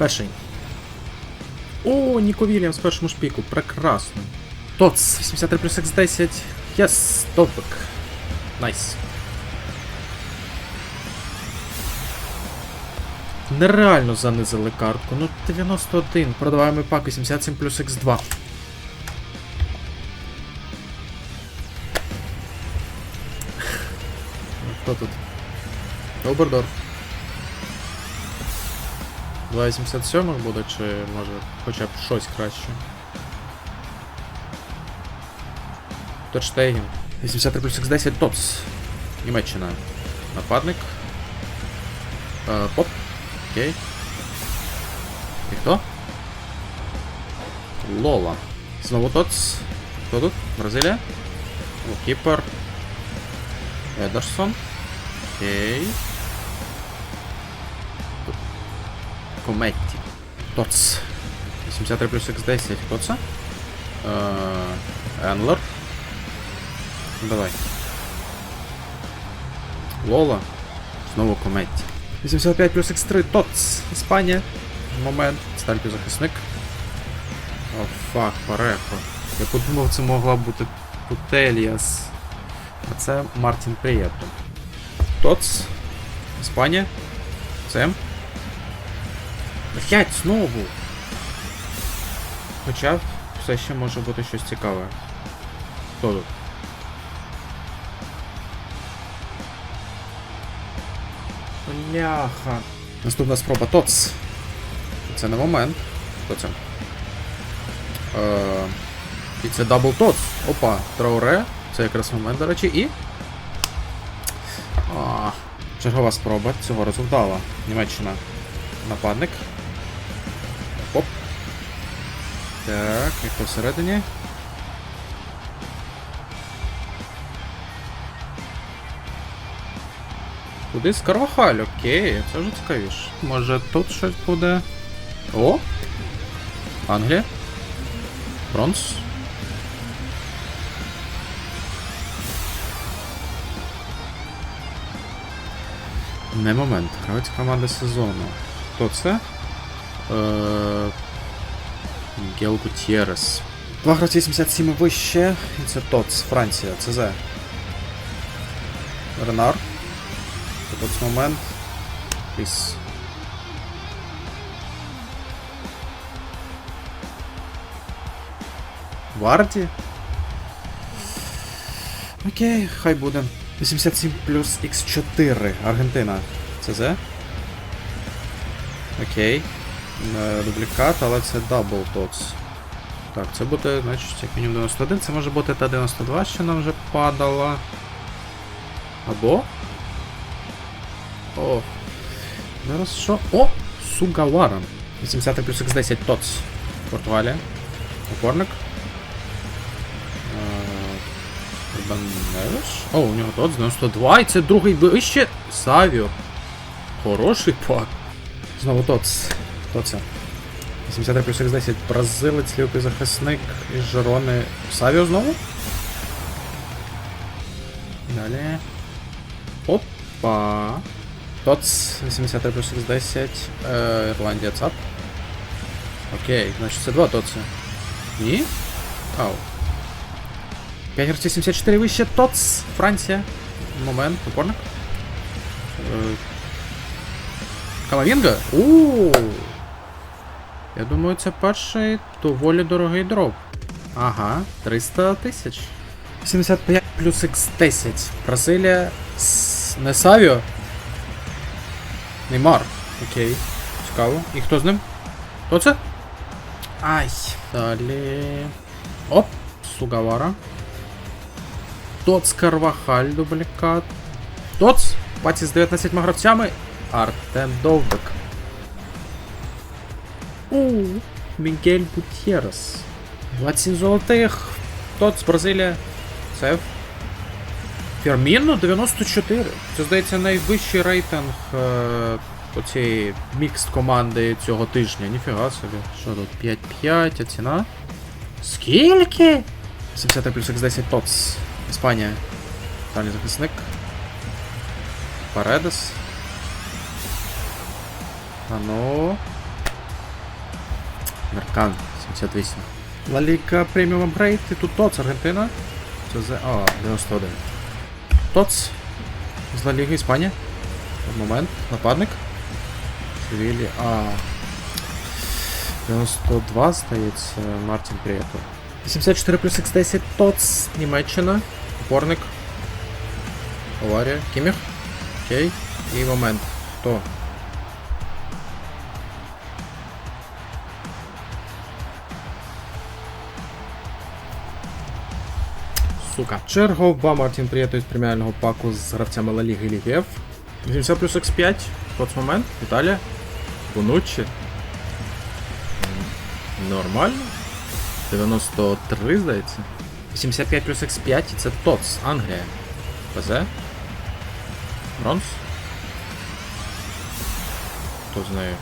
Перший. О, Ніко Вільямс в першому шпіку. Прекрасно. Тоц, 83 плюс X10. Єс, топик. Найс. Нереально занизили картку. Ну 91. Продаваємо пак 87 плюс X2. Ну, Хто тут? Обердорф. 2,87 буде, чи може хоча б щось краще. Точтейген. 83 плюс X10 ТОЦ. Німеччина. Нападник. Е, поп. Окей. І хто? Лола. Знову ТОЦ. Хто тут? Бразилія? Кіпер. Едерсон. Окей. Кометті. Тоц. 83 плюс X10. Хто це? Е, Енлер. Ну, Давай. Лола. Знову Кометті. 85 плюс X3. Тоц. Іспанія. Момент. Стальпі захисник. О, фак, Парехо. Я подумав, це могла бути Путельяс. А це Мартін Приєто. Тоц. Іспанія. Блять, знову. Хоча все ще може бути щось цікаве. Хто тут? Бляха. Наступна спроба ТОЦ. Це не момент. Хто це? Е, і це дабл ТОЦ. Опа, Трауре. Це якраз момент, до речі, і. А, чергова спроба цього разу вдала. Німеччина. Нападник. Оп. Так, як посередині. Куди Карвахаль, окей, це вже цікавіше. Може тут щось буде. О! Англія. Бронз. Не момент. Гравець команди сезону. Хто це? Е, Мігел Гутєрес. Два гравці 77 і вище. І це ТОЦ, Франція, ЦЗ. Ренар. ТОЦ момент. Піс. Варді? Окей, хай буде. 87 плюс Х4. Аргентина. ЦЗ. Окей. Дублікат, але це дабл тоц. Так, це буде, значить, як мінімум 91. Це може бути та 92, що нам вже падала. Або. О. Зараз що? О! Сугавара. 80 плюс X10 ТОЦ. Португалія. Опорник. Баневич. О, у нього ТОЦ 92. І це другий вище. Савіо. Хороший пак. Знову ТОЦ. Хто це? 83 плюс X10. Бразилець, лівий захисник із Жерони. Савіо знову? Далі. Опа. ТОЦ 83 плюс X10. Е, Ірландія ЦАП. Окей, значить це два ТОЦи. Ні? Ау. 5 гравців 74 вище ТОЦ. Франція. Момент, опорник. Е, Камавінга? Ууу. Я думаю, це перший доволі дорогий дроп. Ага, 300 тисяч. 75 плюс X10. Бразилія. С... Не Савіо. Неймар. Окей. Цікаво. І хто з ним? Хто це? Ай. Далі. Оп. Сугавара. Тоц Карвахаль дублікат. Тоц. Паті з 19 гравцями. Артем Довбик. У, Мігель Гутєрес. 27 золотих. Тоц Бразилія. Це Ферміно 94. Це, здається, найвищий рейтинг е, оцієї мікс команди цього тижня. Ніфіга собі. Що тут? 5-5, а ціна? Скільки? 70 плюс X10 ТОЦ. Іспанія. Далі захисник. Паредес. А ну. Меркан 78. Ла Ліга преміум апгрейд. І тут ТОЦ Аргентина. Це за. А, 91. ТОЦ. З Ла Ліги Іспанія. Момент. Нападник. Севілі. А. 92, здається, Мартін Прієто. 84 плюс X10 ТОЦ. Німеччина. Опорник. Аварія. Кіміх. Окей. І момент. Хто? Сука. Чергова Мартін Прієто із преміального паку з гравцями Ла Ліги і Ліги Ф. 80 плюс X5. Тот момент. Італія. Бонуччі. Нормально. 93, здається. 85 плюс X5 і це ТОЦ, Англія. ПЗ. Бронз. Хто знає?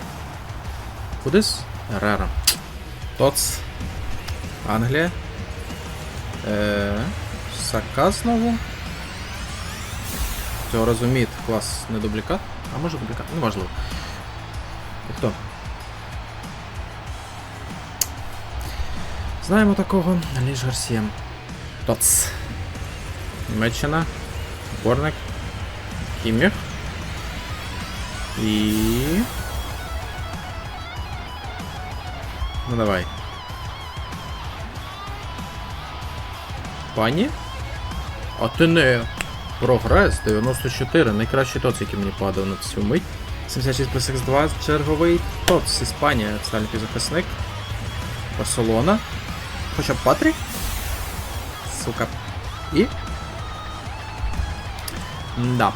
Кудись? Рера. ТОЦ. Англія. Е, Сака знову. Цього розуміють. Клас не дублікат. А може дублікат? Неможливо. І хто? Знаємо такого. Ліж Гарсія. ТОЦ. Німеччина. Борник. Кіміх. І. Ну давай. Пані? А ти не. Прогрес 94. Найкращий тоц, який мені падав на цю мить. 76 плюс X2, черговий тоц. Іспанія, центральний півзахисник. Барселона. Хоча б Патрі. Сука. І. Да.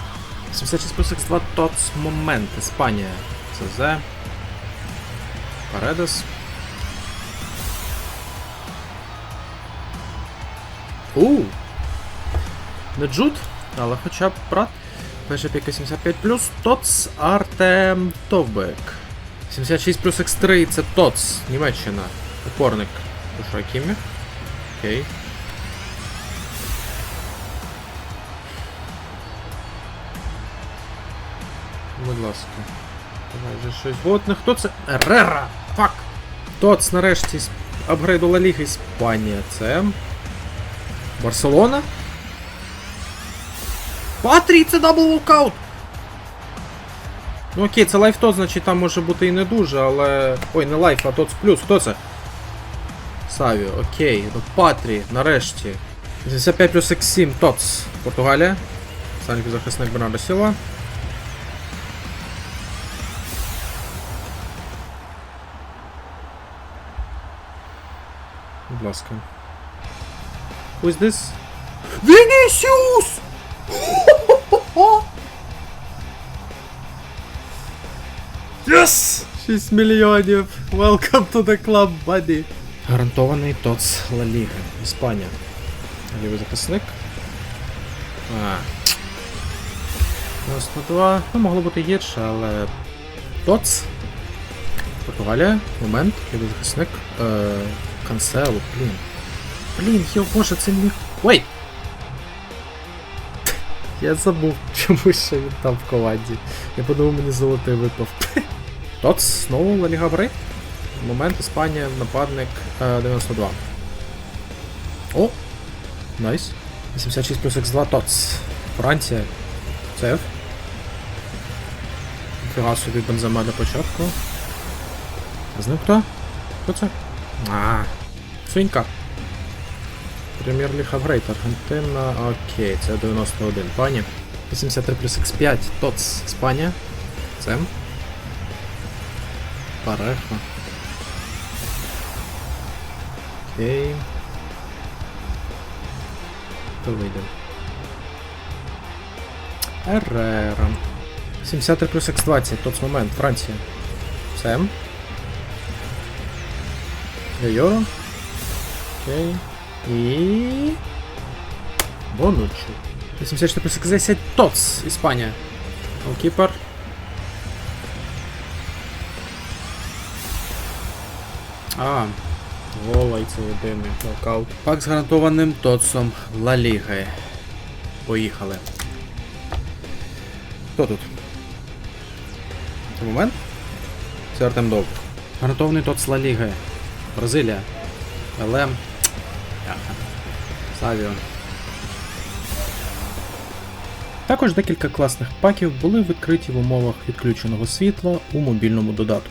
76 плюс X2 ТОЦ момент. Іспанія. ЦЗ. Паредес. У. Не Джуд, але хоча б брат. Перша піка 75 плюс ТОЦ Артем Товбек. 76 плюс X3 це ТОЦ, Німеччина. Опорник. Душа Кімі. Окей. Будь ласка. Давай вже щось. От не хто це? Рера! Фак! ТОЦ нарешті з- апгрейду Ла Іспанія. Це. Барселона? Патрій, це дабл волкаут! Ну окей, це лайф тот, значить там може бути і не дуже, але. Ой, не лайф, а тот плюс. Хто це? Савіо, окей. Ну Патрі, нарешті. 85 плюс X7, ТОЦ. Португалія. Санік захисник Бернардо Сіла. Будь ласка. Who's this? Вінісіус! 6 мільйонів. Welcome to the club, buddy. Гарантований ТОЦ Ла Ліга. Іспанія. Лівий захисник. А. 92. Ну, могло бути гірше, але. ТОЦ. Португалія. Момент. Лівий захисник. Е, Канцело, блін. Блін, йо, боже, це мій. Ой! Я забув, чому ще він там в команді. Я подумав, мені золотий випав. Тоц, знову Ліга Брейк. Момент Іспанія, нападник е, 92. О! Найс. 86 плюс X2 Тоц. Франція. ЦФ. Фіга собі бензема на початку. З ним хто? Хто це? А, свинька. Прем'єр-ліг апгрейд Аргентина. Окей, це 91. Пані. 83 плюс X5. ТОЦ. Іспанія. Це. Пареха. Окей. То вийде. Ерера. 73 плюс X20. Тот момент. Франція. Сем. Йоро. Окей. І. Бонучі. 84 плюс X10. ТОЦ. Іспанія. Голкіпер. А, і це єдиний нокаут. Пак з гарантованим ТОЦом Ла Ліги. Поїхали. Хто тут? Це момент? Це Артем Довг. Гарантований ТОЦ Ла Ліги. Бразилія. ЛМ. Савіо. Також декілька класних паків були відкриті в умовах відключеного світла у мобільному додатку.